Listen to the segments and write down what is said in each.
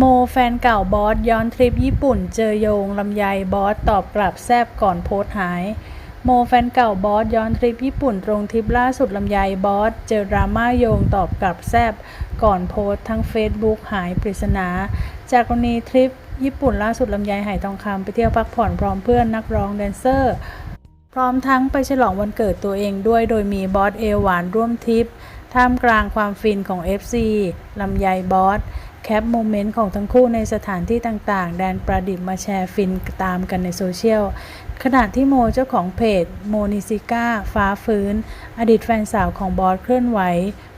โมแฟนเก่าบอสย้อนทริปญี่ปุ่น เจอโยงลำไยบอสตอบกลับแซบก่อนโพสหาย โมแฟนเก่าบอสย้อนทริปญี่ปุ่นตรงทริปล่าสุดลำไยบอสเจอดราม่าโยงตอบกลับแซบก่อนโพสทั้งเฟซบุ๊กหายปริศนา จากกรณีทริปญี่ปุ่นล่าสุดลำไยหายทองคำไปเที่ยวพักผ่อนพร้อมเพื่อนนักร้องแดนเซอร์ พร้อมทั้งไปฉลองวันเกิดตัวเองด้วยโดยมีบอสเอหวานร่วมทริป ท่ามกลางความฟินของ FC ลำไยบอส แคปโมเมนต์ของทั้งคู่ในสถานที่ต่างๆ แดนประดิษฐ์มาแชร์ฟินตามกันในโซเชียล ขณะที่โมเจ้าของเพจโมนิซิก้าฟ้าฟื้น อดีตแฟนสาวของบอสเคลื่อนไหว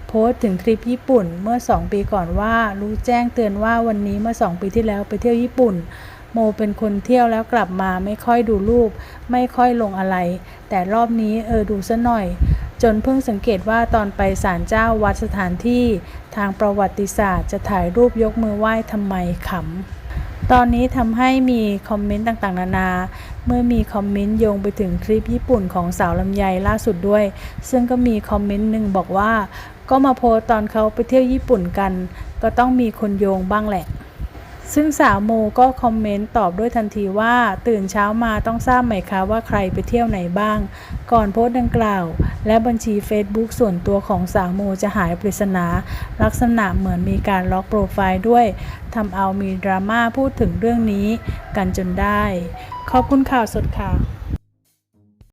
โพสต์ถึงทริปญี่ปุ่นเมื่อ 2 ปีก่อนว่ารู้แจ้งเตือนว่าวันนี้เมื่อ 2 ปีที่แล้วไปเที่ยวญี่ปุ่น โมเป็นคนเที่ยวแล้วกลับมาไม่ค่อยดูรูป ไม่ค่อยลงอะไร แต่รอบนี้เออดูซะหน่อย จนเพิ่งสังเกตว่าตอนไปศาลเจ้าวัดสถานที่ทางประวัติศาสตร์จะถ่ายรูปยกมือไหว้ทำไมขำตอนนี้ทำให้มีคอมเมนต์ต่างๆ นานา เมื่อมีคอมเมนต์โยงไปถึงคลิปญี่ปุ่นของสาวลำไยล่าสุดด้วย ซึ่งก็มีคอมเมนต์หนึ่งบอกว่า ก็มาโพสตตอนเขาไปเที่ยวญี่ปุ่นกัน ก็ต้องมีคนโยงบ้างแหละ ซึ่งสาวโมก็คอมเมนต์ตอบด้วยทันทีว่า ตื่นเช้ามาต้องทราบไหมคะว่าใครไปเที่ยวไหนบ้าง ก่อนโพสต์ดังกล่าว และบัญชี Facebook ส่วนตัวของสาวโมจะหายปริศนา ลักษณะเหมือนมีการล็อกโปรไฟล์ด้วยทำเอามีดราม่าพูดถึงเรื่องนี้ กันจนได้ ขอบคุณข่าวสดค่ะ